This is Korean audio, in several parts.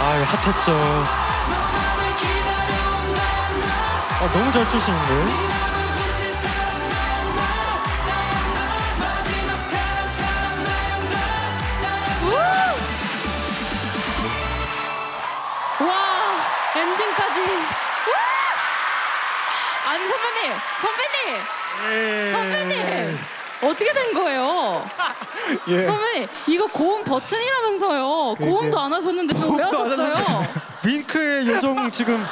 아, 핫했죠. 아, 너무 잘 추시는데. 와 엔딩까지. 와! 아니 선배님, 선배님, 선배님 어떻게 된 거예요? 예. 선배님 이거 고음 버튼이라면서요. 고음도 안 하셨는데 지금 왜 고음도 안 하셨어요? 요정 지금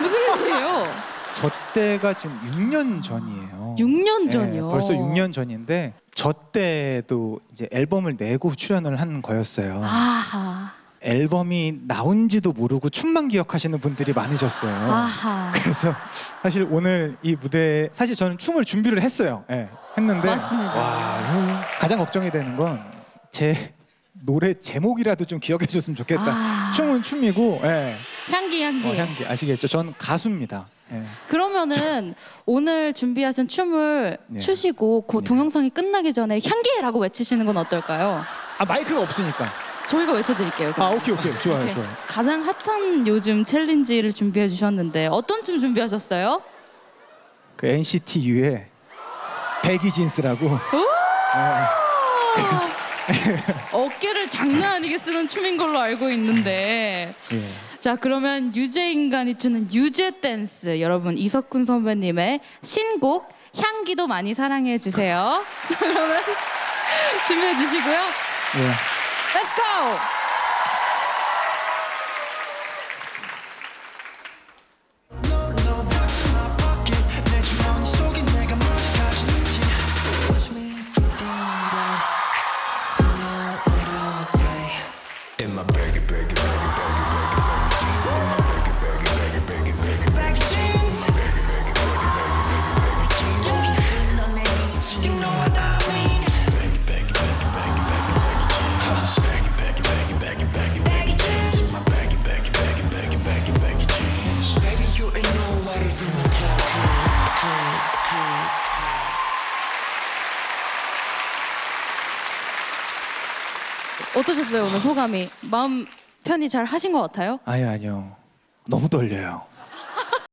무슨 일이에요? 저 때가 지금 6년 전이에요. 6년 예, 전이요. 벌써 6년 전인데 저 때도 이제 앨범을 내고 출연을 한 거였어요. 아하, 앨범이 나온지도 모르고 춤만 기억하시는 분들이 많으셨어요. 아하. 그래서 사실 오늘 이 무대 사실 저는 춤을 준비를 했어요. 예, 했는데 맞습니다. 와, 이거 가장 걱정이 되는 건 제 노래 제목이라도 좀 기억해 줬으면 좋겠다. 아. 춤은 춤이고 예. 향기 향기. 어, 향기 아시겠죠? 전 가수입니다. 예. 그러면은 오늘 준비하신 춤을 네. 추시고 그 네. 동영상이 끝나기 전에 향기라고 외치시는 건 어떨까요? 아 마이크가 없으니까. 저희가 외쳐드릴게요. 아 그럼. 오케이 오케이 좋아요 오케이. 좋아요. 가장 핫한 요즘 챌린지를 준비해 주셨는데 어떤 춤 준비하셨어요? 그 NCT U의 백이진스라고. 어깨를 장난 아니게 쓰는 춤인 걸로 알고 있는데 예. 자 그러면 유재 인간이 추는 유재 댄스 여러분 이석훈 선배님의 신곡 향기도 많이 사랑해 주세요. 자 그러면 준비해 주시고요. 예. Let's go. 어떠셨어요 오늘 소감이? 마음 편히 잘 하신 것 같아요? 아니요 아니요. 너무 떨려요.